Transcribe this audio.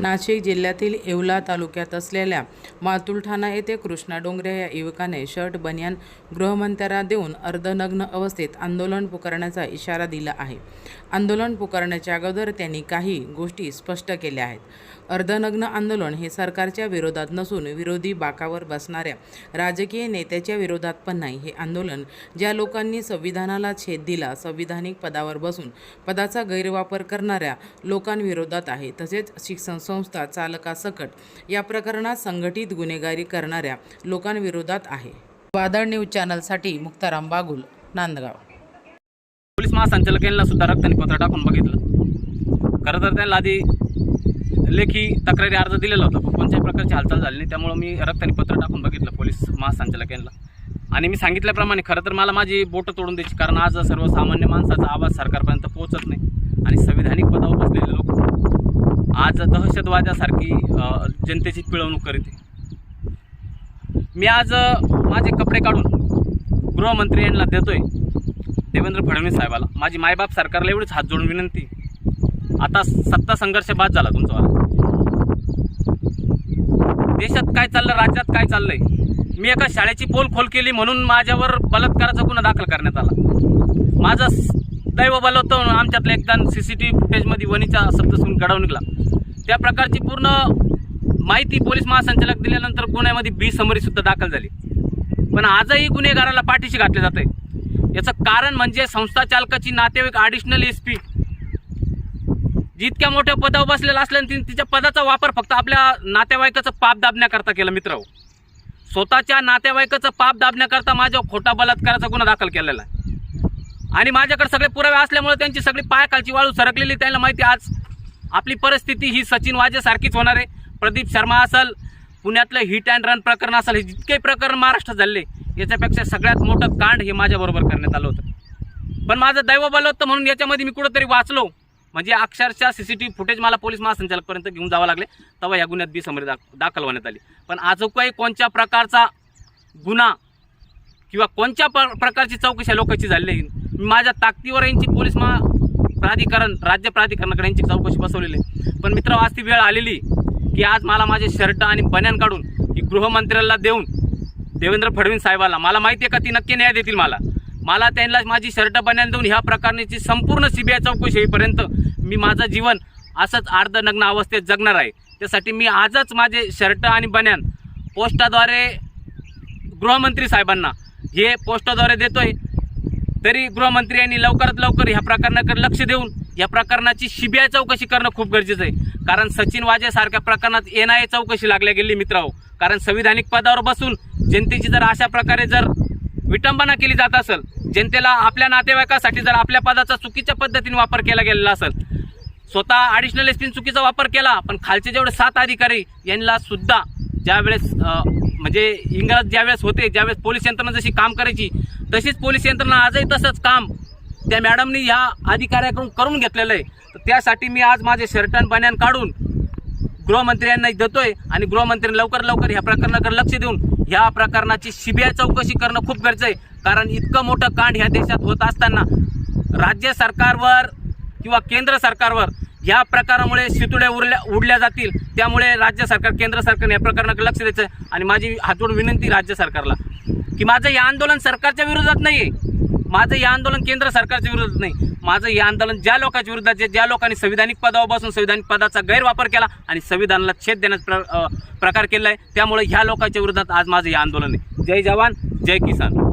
नाशिक जिल्ह्यातील येवला तालुक्यात असलेल्या मातुलठाणा येथे कृष्णा डोंगरे या युवकाने शर्ट बनियान गृहमंत्र्याला देऊन अर्धनग्न अवस्थेत आंदोलन पुकारण्याचा इशारा दिला आहे. आंदोलन पुकारण्याच्या अगोदर त्यांनी काही गोष्टी स्पष्ट केल्या आहेत. अर्धनग्न आंदोलन हे सरकारच्या विरोधात नसून विरोधी बाकावर बसणाऱ्या राजकीय नेत्याच्या विरोधात पण नाही. हे आंदोलन ज्या लोकांनी संविधानाला छेद दिला संविधानिक पदावर बसून पदाचा गैरवापर करणाऱ्या लोकांविरोधात आहे. तसेच शिक्षण संस्था चालकासकट या प्रकरणात संघटित गुन्हेगारी करणाऱ्या लोकांविरोधात आहे. वादळ न्यूज चॅनलसाठी मुक्ताराम बागुल नांदगाव. पोलीस महासंचालक यांना सुद्धा रक्ताने पत्र टाकून बघितलं. खरं तर त्यांना आधी लेखी तक्रारी अर्ज दिलेला होता पण कोणत्याही प्रकारची हालचाल झाली नाही. त्यामुळं मी रक्ताने पत्र टाकून बघितलं पोलीस महासंचालक यांना आणि मी सांगितल्याप्रमाणे खरं तर मला माझी बोटं तोडून द्यायची कारण आज सर्वसामान्य माणसाचा आवाज सरकारपर्यंत पोहोचत नाही. आणि संविधानिक पदावर बसलेले लोक आज दहशतवाद्यासारखी जनतेची पिळवणूक करीत मी आज माझे कपडे काढून गृहमंत्री यांना देतोय देवेंद्र फडणवीस साहेबाला. माझी मायबाप सरकारला एवढीच हात जोडून विनंती आता सत्ता संघर्ष बाद झाला तुमचा देशात काय चाललं राज्यात काय चाललंय? मी एका शाळेची पोल खोल केली म्हणून माझ्यावर बलात्काराचा गुन्हा दाखल करण्यात आला. माझं दैव बल होतं आमच्यातलं एकदा सी सी टी व्ही फुटेजमध्ये वणीचा शब्द सुन घडवून निघाला. त्या प्रकारची पूर्ण माहिती पोलीस महासंचालक दिल्यानंतर गुन्ह्यामध्ये बी समरी सुद्धा दाखल झाली. पण आजही गुन्हेगाराला पाठीशी घातले जाते याचं कारण म्हणजे संस्था चालकाची नातेवाईक ॲडिशनल एस पी जितक्या मोठ्या पदावर बसलेला असल्याने तिने तिच्या पदाचा वापर फक्त आपल्या नातेवाईकाचं पाप दाबण्याकरता केला मित्र स्वतःच्या नातेवाईकाचं पाप दाबण्याकरता माझ्या खोटा बलात्काराचा गुन्हा दाखल केलेला आहे. आणि माझ्याकडे सगळे पुरावे असल्यामुळे त्यांची सगळी पायाखालची वाळू सरकलेली. त्यांना माहिती आज आपली परिस्थिती ही सचिन वाजेसारखीच होणार आहे. प्रदीप शर्मा असेल पुण्यातलं हिट अँड रन प्रकरण असेल हे जितके प्रकरण महाराष्ट्र झाले याच्यापेक्षा सगळ्यात मोठं कांड हे माझ्याबरोबर करण्यात आलं होतं. पण माझं दैव बलवतं म्हणून याच्यामध्ये मी कुठंतरी वाचलो. म्हणजे अक्षरशः C C T V footage मला पोलीस महासंचालकपर्यंत घेऊन जावं लागले. तेव्हा या गुन्ह्यात बी समरी दाख दाखल होण्यात आली. पण आजोकाही कोणत्या प्रकारचा गुन्हा किंवा कोणत्या प्र- प्रकारची चौकशी लोकांची झालेली मी माझ्या ताकदीवर यांची पोलीस महा प्राधिकरण राज्य प्राधिकरणाकडे यांची चौकशी बसवलेली आहे. पण मित्र आज ती वेळ आलेली की आज मला माझे शर्ट आणि बन्यान काढून ही गृहमंत्र्याला देऊन देवेंद्र फडणवीस साहेबाला मला माहिती आहे का ती नक्की न्याय देतील मला? मला त्यांना माझी शर्ट बन्यान देऊन ह्या प्रकारची संपूर्ण सीबीआय चौकशी होईपर्यंत मी माझं जीवन असंच अर्धनग्न अवस्थेत जगणार आहे. त्यासाठी मी आजच माझे शर्ट आणि बन्यान पोस्टाद्वारे गृहमंत्री साहेबांना हे पोस्टाद्वारे देतोय. तरी गृहमंत्री यांनी लवकरात लवकर ह्या प्रकरणाकडे लक्ष देऊन या प्रकरणाची सीबीआय चौकशी करणं खूप गरजेचं आहे. कारण सचिन वाजे सारख्या प्रकरणात एन आय चौकशी लागल्या गेली मित्रांनो. कारण संविधानिक पदावर बसून जनतेची जर अशा प्रकारे जर विटंबना केली जात असेल जनतेला आपल्या नातेवाईकासाठी जर आपल्या पदाचा चुकीच्या पद्धतीने वापर केला गेलेला असेल स्वतः ॲडिशनल एस चुकीचा वापर केला पण खालचे जेवढे सात अधिकारी यांना सुद्धा ज्यावेळेस म्हणजे इंग्रज ज्यावेळेस होते ज्यावेळेस पोलीस यंत्रणा जशी काम करायची तशीच पोलीस यंत्रणा आजही तसंच काम त्या मॅडमनी ह्या अधिकाऱ्याकडून करून घेतलेलं आहे. तर त्यासाठी मी आज माझे शर्टन बन्यान काढून गृहमंत्र्यांना देतोय आणि गृहमंत्र्यांनी लवकर लवकर ह्या प्रकरणाकडे लक्ष देऊन ह्या प्रकरणाची सीबीआय चौकशी करणं खूप गरजेचं आहे. कारण इतकं मोठं कांड ह्या देशात होत असताना राज्य सरकारवर किंवा केंद्र सरकारवर या प्रकारामुळे शितुड्या उरल्या उडल्या जातील. त्यामुळे राज्य सरकार केंद्र सरकारने या प्रकरणाकडे लक्ष द्यायचं आहे. आणि माझी हातून विनंती राज्य सरकारला की माझं हे आंदोलन सरकारच्या विरोधात नाही आहे माझं हे आंदोलन केंद्र सरकारच्या विरोधात नाही. माझं हे आंदोलन ज्या लोकांच्या विरुद्ध ज्या लोकांनी संविधानिक पदावर बसून संविधानिक पदाचा गैरवापर केला आणि संविधानाला छेद देण्याचा प्र प्रकार केला आहे त्यामुळे ह्या लोकांच्या विरोधात आज माझं हे आंदोलन आहे. जय जवान जय किसान.